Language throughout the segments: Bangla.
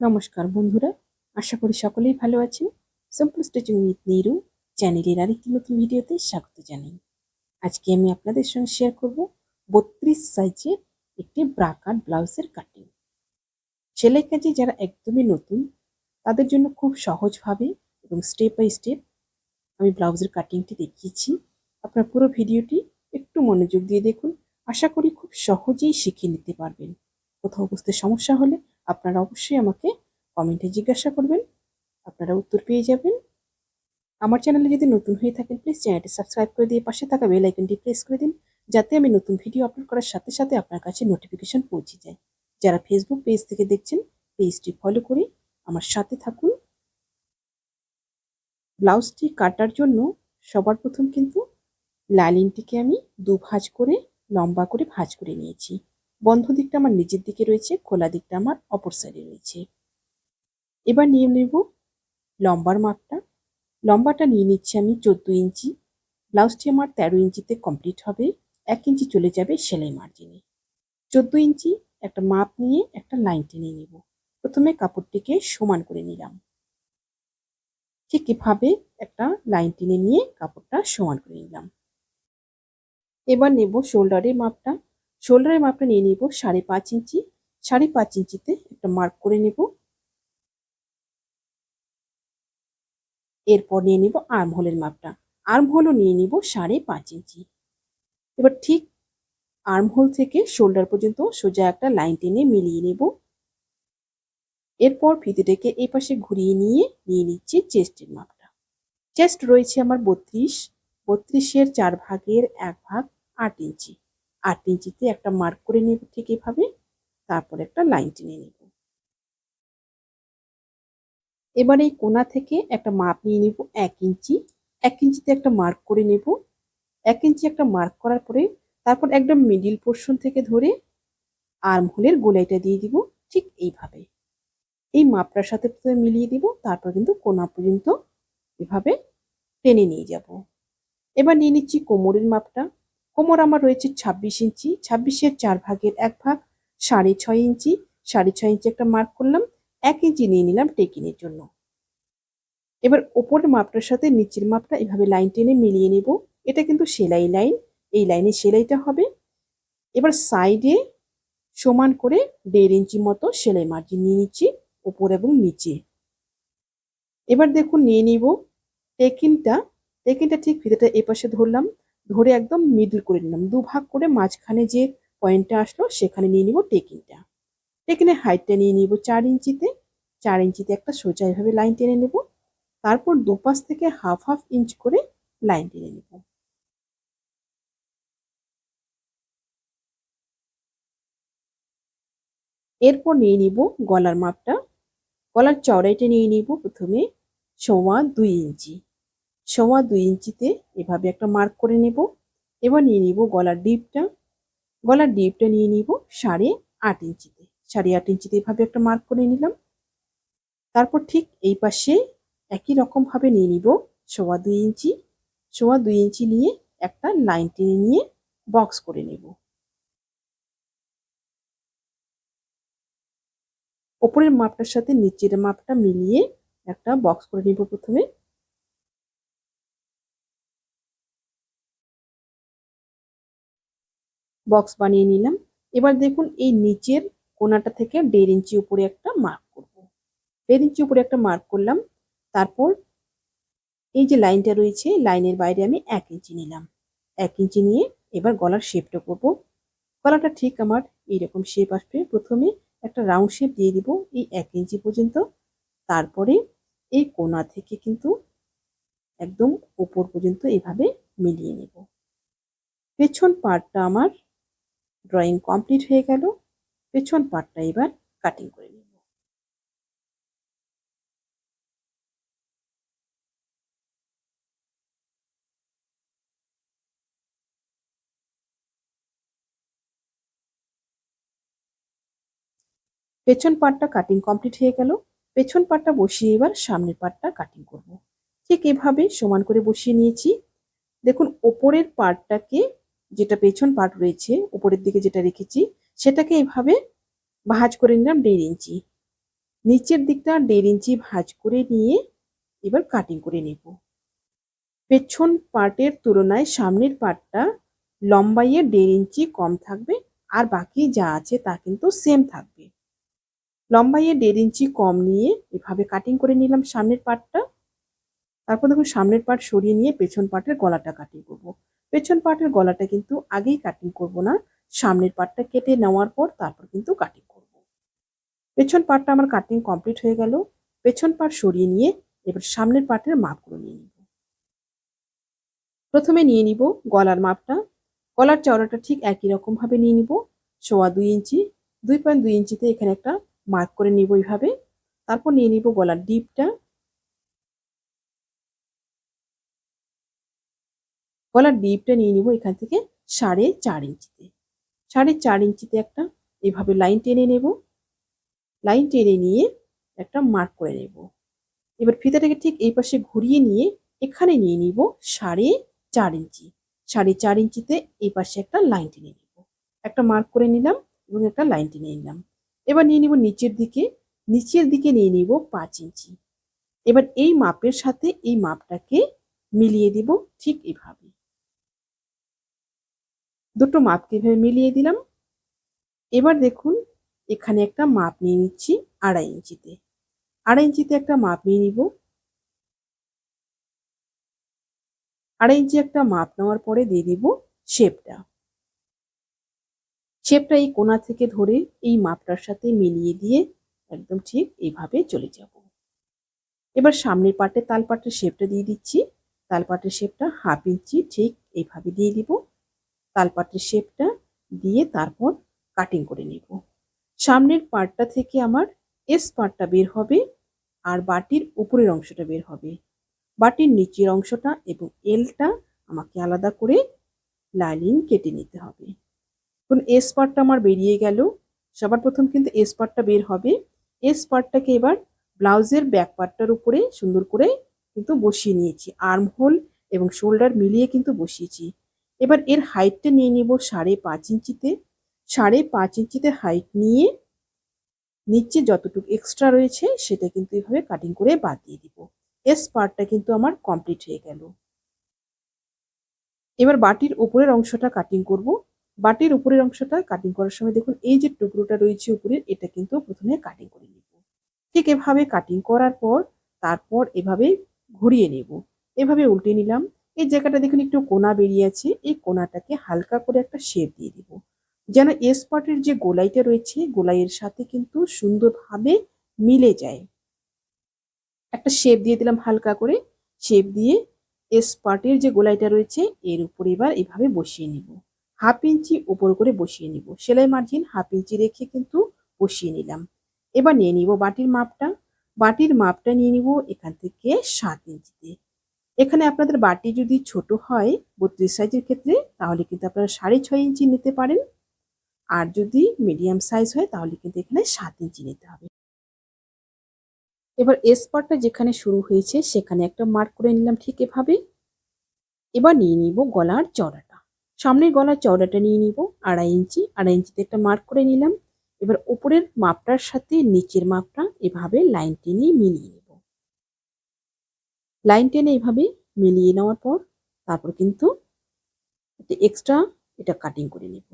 নমস্কার বন্ধুরা, আশা করি সকলেই ভালো আছেন। সিম্পল স্টিচিং উইথ নিরু চ্যানেলের আরেকটি নতুন ভিডিওতে স্বাগত জানাই। আজকে আমি আপনাদের সঙ্গে শেয়ার করব বত্রিশ সাইজের একটি ব্রাকার ব্লাউজের কাটিং সেলাই কাজে যারা একদমই নতুন, তাদের জন্য খুব সহজভাবে এবং স্টেপ বাই স্টেপ আমি ব্লাউজের কাটিংটি দেখিয়েছি। আপনার পুরো ভিডিওটি একটু মনোযোগ দিয়ে দেখুন। আশা করি খুব সহজেই শিখে নিতে পারবেন। কোথাও বুঝতে সমস্যা হলে আপনারা অবশ্যই আমাকে কমেন্টে জিজ্ঞাসা করবেন, আপনারা উত্তর পেয়ে যাবেন। আমার চ্যানেলে যদি নতুন হয়ে থাকেন প্লিজ চ্যানেলটি সাবস্ক্রাইব করে দিয়ে পাশে থাকা বেল আইকনটি প্রেস করে দিন, যাতে আমি নতুন ভিডিও আপলোড করার সাথে সাথে আপনার কাছে নোটিফিকেশন পৌঁছে যায়। যারা ফেসবুক পেজ থেকে দেখছেন পেজটি ফলো করে আমার সাথে থাকুন। ব্লাউজটি কাটার জন্য সবার প্রথম কিন্তু লাইলিনটিকে আমি দু ভাঁজ করে, লম্বা করে ভাঁজ করে নিয়েছি। বন্ধ দিকটা আমার নিচের দিকে রয়েছে, খোলা দিকটা আমার অপর সাইডে রয়েছে। এবার নিয়ে নেব লম্বার মাপটা। লম্বাটা নিয়ে নিচ্ছি আমি চোদ্দ ইঞ্চি। ব্লাউজটি আমার তেরো ইঞ্চিতে কমপ্লিট হবে, এক ইঞ্চি চলে যাবে সেলাই মার্জিনে চোদ্দ ইঞ্চি, একটা মাপ নিয়ে একটা লাইন টেনে নেব। প্রথমে কাপড়টিকে সমান করে নিলাম। ঠিক এভাবে একটা লাইন টেনে নিয়ে কাপড়টা সমান করে নিলাম। এবার নেব শোল্ডারের মাপটা। শোল্ডারের মাপটা নিয়ে নিব সাড়ে পাঁচ ইঞ্চি। সাড়ে পাঁচ ইঞ্চিতে একটা মার্ক করে নেব। এরপর নিয়ে নিব আর্ম হোলের মাপটা। আর্ম হোলও নিয়ে নিব সাড়ে পাঁচ ইঞ্চি। এবার ঠিক আর্ম হোল থেকে শোল্ডার পর্যন্ত সোজা একটা লাইন টেনে মিলিয়ে নেব। এরপর ফিতেটাকে এই পাশে ঘুরিয়ে নিয়ে নিয়ে নিচ্ছি চেস্টের মাপটা। চেস্ট রয়েছে আমার বত্রিশ। বত্রিশের চার ভাগের এক ভাগ আট ইঞ্চি। আট ইঞ্চিতে একটা মার্ক করে নেব ঠিক এভাবে, তারপর একটা লাইন টেনে নেব। এবার এই কোনা থেকে একটা মাপ নিয়ে নিব এক ইঞ্চি। এক ইঞ্চিতে একটা মার্ক করে নেব। এক ইঞ্চি একটা মার্ক করার পরে তারপর একদম মিডিল পোর্শন থেকে ধরে আর্ম হোলের গোলাইটা দিয়ে দিব ঠিক এইভাবে। এই মাপটার সাথে প্রথমে মিলিয়ে দিব, তারপর কিন্তু কোনা পর্যন্ত এভাবে টেনে নিয়ে যাব। এবার নিয়ে নিচ্ছি কোমরের মাপটা। কোমর আমার রয়েছে ছাব্বিশ ইঞ্চি, ছাব্বিশের চার ভাগের এক ভাগ সাড়ে ছয় ইঞ্চি, সাড়ে ছয় ইঞ্চি একটা মার্ক করলাম, এক ইঞ্চি নিয়ে নিলাম টেকিনের জন্য। এবার ওপরের মাপটার সাথে নিচের মাপটা এভাবে লাইন টেনে মিলিয়ে নেব। এটা কিন্তু সেলাই লাইন, এই লাইনে সেলাইটা হবে। এবার সাইডে সমান করে দেড় ইঞ্চি মতো সেলাই মার্জিন নিয়ে নিচ্ছি, ওপর এবং নিচে। এবার দেখুন, নিয়ে নিব। টেকিনটা টেকিনটা ঠিক ফিতেটা এপাশে ধরলাম। ধরে একদম মিডল করে নিলাম। দু ভাগ করে মাঝখানে যে পয়েন্টটা আসলো সেখানে নিয়ে নিব টেকিনটা টেকিনের হাইটটা নিয়ে নিব চার ইঞ্চিতে। চার ইঞ্চিতে একটা সোজা এভাবে লাইন টেনে নেব। তারপর দুপাশ থেকে হাফ হাফ ইঞ্চ করে লাইন টেনে নেব। এরপর নিয়ে নিব গলার মাপটা। গলার চড়াইটা নিয়ে নিব প্রথমে সোয়া দুই ইঞ্চি। সোয়া দুই ইঞ্চিতে এভাবে একটা মার্ক করে নেব। এবার নিয়ে নিব গলার ডিপটা। গলার ডিপটা নিয়ে নিব সাড়ে আট ইঞ্চিতে। সাড়ে আট ইঞ্চিতে এভাবে একটা মার্ক করে নিলাম। তারপর ঠিক এই পাশে একই রকমভাবে নিয়ে নিব সোয়া দুই ইঞ্চি। সোয়া দুই ইঞ্চি নিয়ে একটা লাইন টেনে নিয়ে বক্স করে নেব। ওপরের মাপটার সাথে নিচের মাপটা মিলিয়ে একটা বক্স করে নিব প্রথমে। বক্স বানিয়ে নিলাম। এবার দেখুন এই নিচের কোনাটা থেকে দেড় ইঞ্চি উপরে একটা মার্ক করব। দেড় ইঞ্চি উপরে একটা মার্ক করলাম, তারপর এই যে লাইনটা রয়েছে লাইনের বাইরে আমি এক ইঞ্চি নিলাম। এক ইঞ্চি নিয়ে এবার গলার শেপটা করব। গলাটা ঠিক আমার এইরকম শেপ আসবে। প্রথমে একটা রাউন্ড শেপ দিয়ে দিব এই এক ইঞ্চি পর্যন্ত। তারপরে এই কোনা থেকে কিন্তু একদম উপর পর্যন্ত এভাবে মিলিয়ে নেব। পেছন পার্টটা আমার ড্রয়িং কমপ্লিট হয়ে গেল। পেছন পার্টটা এবার কাটিং করে নেব। পেছন পার্টটা কাটিং কমপ্লিট হয়ে গেল। পেছন পার্টটা বসিয়ে এবার সামনের পার্টটা কাটিং করব। ঠিক এভাবে সমান করে বসিয়ে নিয়েছি। দেখুন, ওপরের পার্টটাকে যেটা পেছন পার্ট রয়েছে, উপরের দিকে যেটা রেখেছি, সেটাকে এভাবে ভাঁজ করে নিলাম দেড় ইঞ্চি। নিচের দিকটা দেড় ইঞ্চি ভাঁজ করে নিয়ে এবার কাটিং করে নেব। পেছন পার্টের তুলনায় সামনের পার্টটা লম্বাইয়ে দেড় ইঞ্চি কম থাকবে, আর বাকি যা আছে তা কিন্তু সেম থাকবে। লম্বাইয়ে দেড় ইঞ্চি কম নিয়ে এভাবে কাটিং করে নিলাম সামনের পার্টটা তারপর দেখুন সামনের পার্ট সরিয়ে নিয়ে পেছন পার্টের গলাটা কাটিং করব। পেছন পার্টের গলাটা কিন্তু আগেই কাটিং করব না, সামনের পার্টটা কেটে নেওয়ার পর তারপর কিন্তু কাটিং করব। পেছন পার্টটা আমার কাটিং কমপ্লিট হয়ে গেল, পেছন পার্ট সরিয়ে নিয়ে এবার সামনের পার্টের মাপগুলো নিয়ে নিব প্রথমে নিয়ে নিব গলার মাপটা, গলার চওড়াটা ঠিক একই রকমভাবে নিয়ে নিব, সোয়া দুই ইঞ্চি, দুই পয়েন্ট দুই ইঞ্চিতে এখানে একটা মার্ক করে নিব এইভাবে তারপর নিয়ে নিব গলার ডিপটা গলার ডিপটা নিয়ে নিব এখান থেকে সাড়ে চার ইঞ্চিতে। সাড়ে চার ইঞ্চিতে একটা এভাবে লাইন টেনে নেব। লাইন টেনে নিয়ে একটা মার্ক করে নেব। এবার ফিতাটাকে ঠিক এই পাশে ঘুরিয়ে নিয়ে এখানে নিয়ে নিব সাড়ে চার ইঞ্চি। সাড়ে চার ইঞ্চিতে এই পাশে একটা লাইন টেনে নিব। একটা মার্ক করে নিলাম এবং একটা লাইন টেনে নিলাম। এবার নিয়ে নিব নিচের দিকে। নিচের দিকে নিয়ে নিব পাঁচ ইঞ্চি। এবার এই মাপের সাথে এই মাপটাকে মিলিয়ে দিব ঠিক এভাবে। দুটো মাপকে এভাবে মিলিয়ে দিলাম? এবার দেখুন, এখানে একটা মাপ নিয়ে নিচ্ছি আড়াই ইঞ্চিতে। আড়াই ইঞ্চিতে একটা মাপ নিয়ে নিব। আড়াই ইঞ্চি একটা মাপ নেওয়ার পরে দিয়ে দিব শেপটা। শেপটা এই কোনা থেকে ধরে এই মাপটার সাথে মিলিয়ে দিয়ে একদম ঠিক এইভাবে চলে যাব। এবার সামনের পাটে তালপাটের শেপটা দিয়ে দিচ্ছি। তালপাটের শেপটা হাফ ইঞ্চি ঠিক এইভাবে দিয়ে দিব। তালপাটের শেপটা দিয়ে তারপর কাটিং করে নেব। সামনের পার্টটা থেকে আমার এস পার্টটা বের হবে আর বাটির উপরের অংশটা বের হবে। বাটির নিচের অংশটা এবং এলটা আমাকে আলাদা করে লাইনিং কেটে নিতে হবে। এখন এস পার্টটা আমার বেরিয়ে গেল। সবার প্রথম কিন্তু এস পার্টটা বের হবে। এস পার্টটাকে এবার ব্লাউজের ব্যাক পার্টটার উপরে সুন্দর করে কিন্তু বসিয়ে নিয়েছি। আর্ম হোল এবং শোল্ডার মিলিয়ে কিন্তু বসিয়েছি। এবার এর হাইটটা নিয়ে নিব সাড়ে পাঁচ ইঞ্চিতে। সাড়ে পাঁচ ইঞ্চিতে হাইট নিয়ে নিচে যতটুকু এক্সট্রা রয়েছে সেটা কিন্তু এভাবে কাটিং করে বাদ দিয়ে দিব। এস পার্টটা কিন্তু আমার কমপ্লিট হয়ে গেল। এবার বাটির উপরের অংশটা কাটিং করব। বাটির উপরের অংশটা কাটিং করার সময় দেখুন এই যে টুকরোটা রয়েছে উপরের এটা কিন্তু প্রথমে কাটিং করে নিব। ঠিক এভাবে কাটিং করার পর, তারপর এভাবে ঘুরিয়ে নেব। এভাবে উল্টে নিলাম। এই জায়গাটা দেখুন, একটু কোনা বেরিয়ে আছে। এই কোনাটাকে হালকা করে একটা শেপ দিয়ে দিব। যেন এস পার্টের যে গোলাইটা রয়েছে, গোলাইয়ের সাথে কিন্তু সুন্দরভাবে মিলে যায়। একটা শেপ দিয়ে দিলাম হালকা করে। শেপ দিয়ে এস পার্টের যে গোলাইটা রয়েছে, এর উপর এবার এভাবে বসিয়ে নিব। হাফ ইঞ্চি উপর করে বসিয়ে নিব। সেলাই মার্জিন হাফ ইঞ্চি রেখে কিন্তু বসিয়ে নিলাম। এবার নিয়ে নিব বাটির মাপটা। বাটির মাপটা নিয়ে নিব এখান থেকে সাত ইঞ্চিতে। এখানে আপনাদের বাটি যদি ছোট হয় বত্রিশ সাইজের ক্ষেত্রে, তাহলে কিন্তু আপনারা সাড়ে ছয় ইঞ্চি নিতে পারেন। আর যদি মিডিয়াম সাইজ হয়, তাহলে কিন্তু এখানে সাত ইঞ্চি নিতে হবে। এবার এসপারটা যেখানে শুরু হয়েছে, সেখানে একটা মার্ক করে নিলাম ঠিক এভাবে। এবার নিয়ে নিব গলার চওড়াটা। সামনের গলার চওড়াটা নিয়ে নিব আড়াই ইঞ্চি, আড়াই ইঞ্চিতে একটা মার্ক করে নিলাম। এবার উপরের মাপটার সাথে নিচের মাপটা এভাবে লাইন টেনে মিলিয়ে লাইন টেনে এভাবে মিলিয়ে নেওয়ার পর তারপর কিন্তু এক্সট্রা এটা কাটিং করে নেব।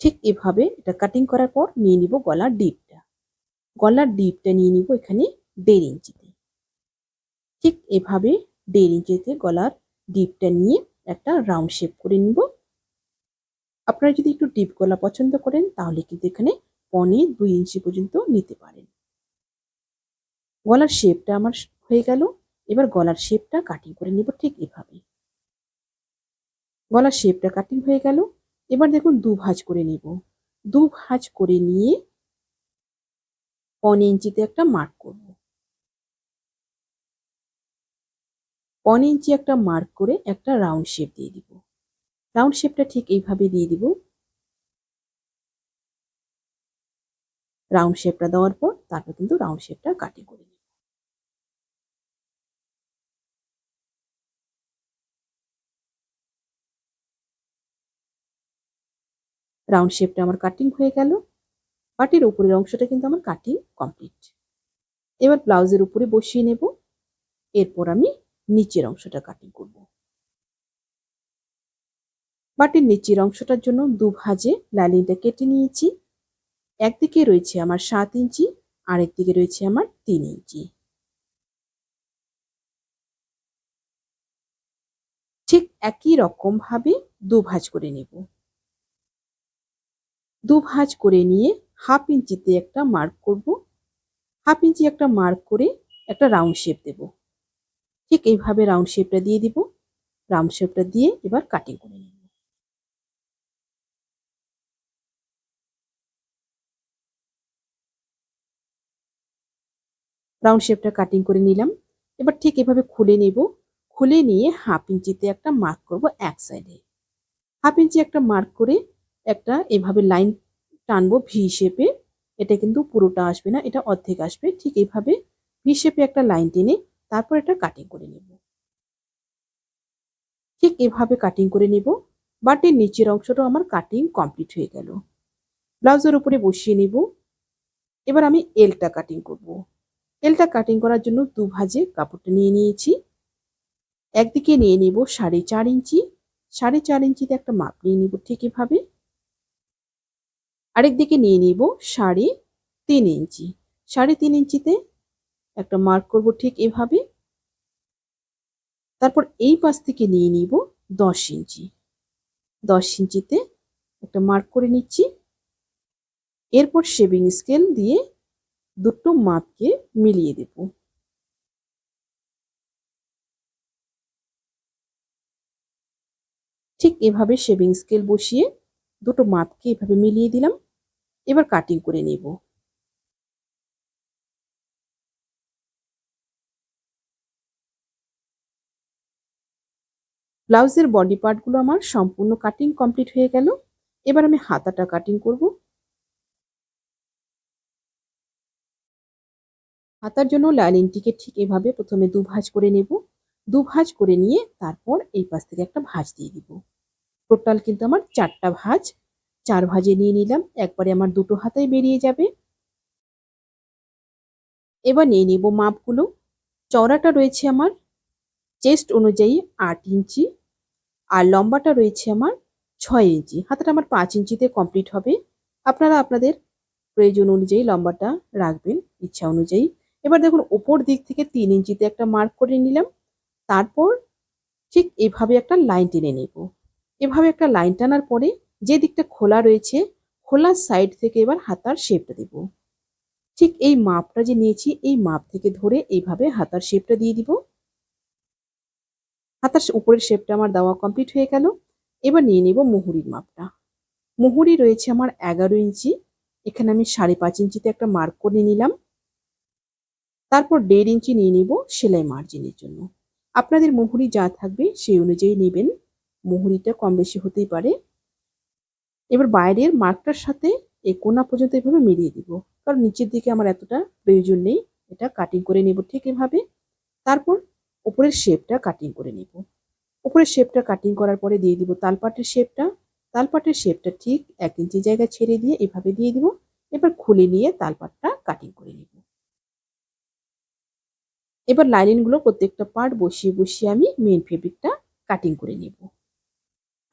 ঠিক এভাবে এটা কাটিং করার পর নিয়ে নিব গলার ডিপটা গলার ডিপটা নিয়ে নিব এখানে দেড় ইঞ্চিতে ঠিক এভাবে দেড় ইঞ্চিতে গলার ডিপটা নিয়ে একটা রাউন্ড শেপ করে নিব। আপনারা যদি একটু ডিপ গলা পছন্দ করেন তাহলে কিন্তু এখানে পনে দুই ইঞ্চি পর্যন্ত নিতে পারেন। গলার শেপটা আমার হয়ে গেল, এবার গলার শেপটা কাটিং করে নিব ঠিক এভাবে গলার শেপটা কাটিং হয়ে গেল, এবার দেখুন দু ভাঁজ করে নিব। দু ভাঁজ করে নিয়ে পন ইঞ্চিতে একটা মার্ক করব। পন ইঞ্চি একটা মার্ক করে একটা রাউন্ড শেপ দিয়ে দিব। রাউন্ড শেপটা ঠিক এইভাবে দিয়ে দিব। রাউন্ড শেপটা দেওয়ার পর তারপর কিন্তু রাউন্ড শেপটা কাটিং করে নিব রাউন্ড শেপটা আমার কাটিং হয়ে গেল। বাটির উপরের অংশটা কিন্তু আমার কাটিং কমপ্লিট এবার ব্লাউজের উপরে বসিয়ে নেব। এরপর আমি নিচের অংশটা কাটিং করব। বাটির নিচের অংশটার জন্য দু ভাজে লাইনিংটা কেটে নিয়েছি। একদিকে রয়েছে আমার সাত ইঞ্চি আরেক দিকে রয়েছে আমার তিন ইঞ্চি। ঠিক একই রকম ভাবে দু ভাজ করে নেব। দু ভাজ করে নিয়ে হাফ ইঞ্চিতে একটা মার্ক করব। হাফ ইঞ্চি একটা মার্ক করে একটা রাউন্ড শেপ দেব। ঠিক এইভাবে রাউন্ড শেপটা দিয়ে দিব। রাউন্ড শেপটা দিয়ে এবার কাটিং করে নেব। রাউন্ড শেপটা কাটিং করে নিলাম। এবার ঠিক এভাবে খুলে নেব। খুলে নিয়ে হাফ ইঞ্চিতে একটা মার্ক করব এক সাইডে। হাফ ইঞ্চি একটা মার্ক করে একটা এভাবে লাইন টানবো ভি শেপে এটা কিন্তু পুরোটা আসবে না, এটা অর্ধেক আসবে। ঠিক এইভাবে ভি শেপে একটা লাইন টেনে তারপর এটা কাটিং করে নেব। ঠিক এভাবে কাটিং করে নেব বাটির নিচের অংশটা আমার কাটিং কমপ্লিট হয়ে গেল। ব্লাউজের উপরে বসিয়ে নেব। এবার আমি এলটা কাটিং করব। এলটা কাটিং করার জন্য দু ভাজে কাপড়টা নিয়ে নিয়েছি। একদিকে নিয়ে নিব সাড়ে চার ইঞ্চি। সাড়ে চার ইঞ্চিতে একটা মাপ নিয়ে নিব ঠিক এভাবে। আরেক দিকে নিয়ে নিব সাড়ে তিন ইঞ্চি। সাড়ে তিন ইঞ্চিতে একটা মার্ক করব ঠিক এভাবে। তারপর এই পাশ থেকে নিয়ে নিব দশ ইঞ্চি। দশ ইঞ্চিতে একটা মার্ক করে নিচ্ছি। এরপর শেভিং স্কেল দিয়ে দুটো মাপকে মিলিয়ে দেব। ঠিক এভাবে শেভিং স্কেল বসিয়ে দুটো মাপকে এভাবে মিলিয়ে দিলাম। এবার কাটিং করে নেব। ব্লাউজের বডি পার্টগুলো আমার সম্পূর্ণ কাটিং কমপ্লিট হয়ে গেল। এবার আমি হাতাটা কাটিং করব। হাতার জন্য লাইনিংটিকে ঠিক এভাবে প্রথমে দু ভাঁজ করে নেব। দু ভাঁজ করে নিয়ে তারপর এই পাশ থেকে একটা ভাঁজ দিয়ে দিব। টোটাল কিন্তু আমার চারটা ভাঁজ চার ভাজে নিয়ে নিলাম, একবারে আমার দুটো হাতায় বেরিয়ে যাবে। এবার নিয়ে নিব মাপগুলো। চওড়াটা রয়েছে আমার চেস্ট অনুযায়ী আট ইঞ্চি আর লম্বাটা রয়েছে আমার ছয় ইঞ্চি। হাতাটা আমার পাঁচ ইঞ্চিতে কমপ্লিট হবে। আপনারা আপনাদের প্রয়োজন অনুযায়ী লম্বাটা রাখবেন, ইচ্ছা অনুযায়ী। এবার দেখুন, ওপর দিক থেকে তিন ইঞ্চিতে একটা মার্ক করে নিলাম। তারপর ঠিক এভাবে একটা লাইন টেনে নেব। এভাবে একটা লাইন টানার পরে যে দিকটা খোলা রয়েছে, খোলার সাইড থেকে এবার হাতার শেপটা দেব। ঠিক এই মাপটা যে নিয়েছি, এই মাপ থেকে ধরে এইভাবে হাতার শেপটা দিয়ে দিব। হাতার উপরের শেপটা আমার দেওয়া কমপ্লিট হয়ে গেল। এবার নিয়ে নিব মুহুরির মাপটা। মুহুরি রয়েছে আমার এগারো ইঞ্চি। এখানে আমি সাড়ে পাঁচ ইঞ্চিতে একটা মার্ক করে নিলাম। তারপর দেড় ইঞ্চি নিয়ে নিব সেলাই মার্জিনের জন্য। আপনাদের মুহুরি যা থাকবে সেই অনুযায়ী নেবেন। মুহুরিটা কম বেশি হতেই পারে। এবার বাইরের মার্কটার সাথে এই কোনা পর্যন্ত এভাবে মিলিয়ে দিব। কারণ নিচের দিকে আমার এতটা প্রয়োজন নেই, এটা কাটিং করে নেব ঠিক এভাবে। তারপর ওপরের শেপটা কাটিং করে নেব। ওপরের শেপটা কাটিং করার পরে দিয়ে দিব তালপাটের শেপটা তালপাটের শেপটা ঠিক এক ইঞ্চি জায়গা ছেড়ে দিয়ে এভাবে দিয়ে দিব। এবার খুলে নিয়ে তালপাটটা কাটিং করে নেব। এবার লাইনিংগুলো প্রত্যেকটা পার্ট বসিয়ে বসিয়ে আমি মেন ফেব্রিকটা কাটিং করে নেব।